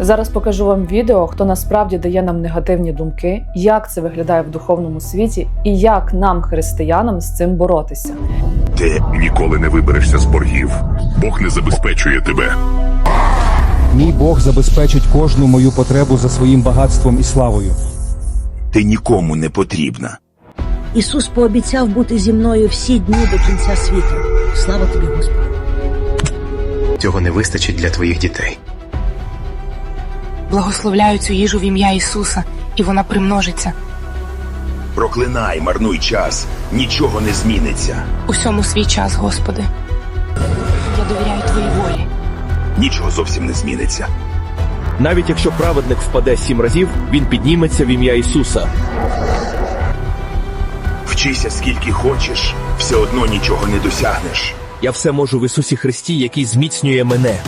Зараз покажу вам відео, хто насправді дає нам негативні думки, як це виглядає в духовному світі, і як нам, християнам, з цим боротися. Ти ніколи не виберешся з боргів. Бог не забезпечує тебе. Мій Бог забезпечить кожну мою потребу за своїм багатством і славою. Ти нікому не потрібна. Ісус пообіцяв бути зі мною всі дні до кінця світу. Слава тобі, Господи! Цього не вистачить для твоїх дітей. Благословляю цю їжу в ім'я Ісуса, і вона примножиться. Проклинай, марнуй час, нічого не зміниться. Усьому свій час, Господи. Я довіряю Твоїй волі. Нічого зовсім не зміниться. Навіть якщо праведник впаде сім разів, він підніметься в ім'я Ісуса. Вчися скільки хочеш, все одно нічого не досягнеш. Я все можу в Ісусі Христі, який зміцнює мене.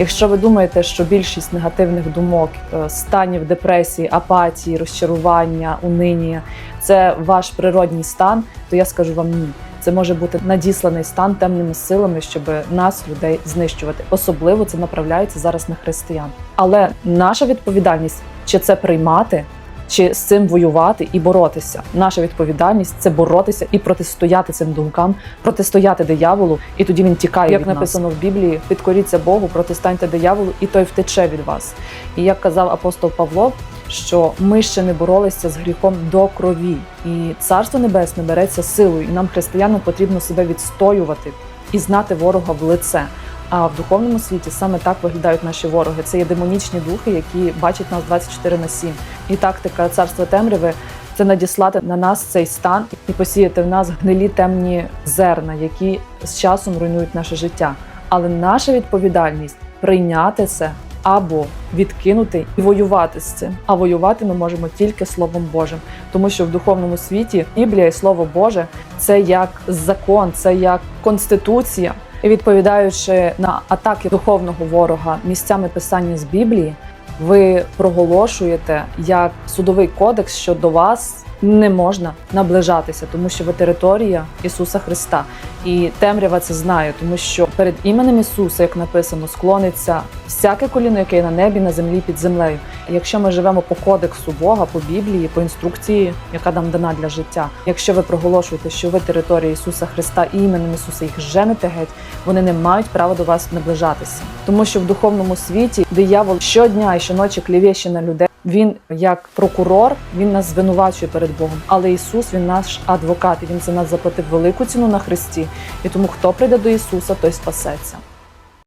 Якщо ви думаєте, що більшість негативних думок, е, станів депресії, апатії, розчарування, унинія це ваш природній стан, то я скажу вам ні. Це може бути надісланий стан темними силами, щоб нас, людей, знищувати. Особливо це направляється зараз на християн. Але наша відповідальність чи це приймати, чи з цим воювати і боротися. Наша відповідальність це боротися і протистояти цим думкам, протистояти дияволу, і тоді він тікає. Як від нас. написано в Біблії, підкоріться Богу, протистаньте дияволу, і той втече від вас. І як казав апостол Павло, що ми ще не боролися з гріхом до крові, і царство небесне береться силою, і нам, християнам, потрібно себе відстоювати і знати ворога в лице. А в духовному світі саме так виглядають наші вороги. Це є демонічні духи, які бачать нас 24 на 7. І тактика царства темряви це надіслати на нас цей стан і посіяти в нас гнилі темні зерна, які з часом руйнують наше життя. Але наша відповідальність прийняти це або відкинути і воювати з цим. А воювати ми можемо тільки Словом Божим, тому що в духовному світі Біблія і Слово Боже це як закон, це як конституція. І відповідаючи на атаки духовного ворога місцями писання з Біблії, ви проголошуєте як судовий кодекс, що до вас не можна наближатися, тому що ви територія Ісуса Христа. І темрява це знає, тому що перед іменем Ісуса, як написано, склониться всяке коліно, яке є на небі, на землі під землею. Якщо ми живемо по кодексу Бога, по Біблії, по інструкції, яка нам дана для життя. Якщо ви проголошуєте, що ви територія Ісуса Христа і іменем Ісуса їх женете геть, вони не мають права до вас наближатися, тому що в духовному світі диявол щодня і щоночі клівєще на людей. Він як прокурор, він нас звинувачує перед Богом. Але Ісус він наш адвокат. і Він за нас заплатив велику ціну на Христі. І тому хто прийде до Ісуса, той спасеться.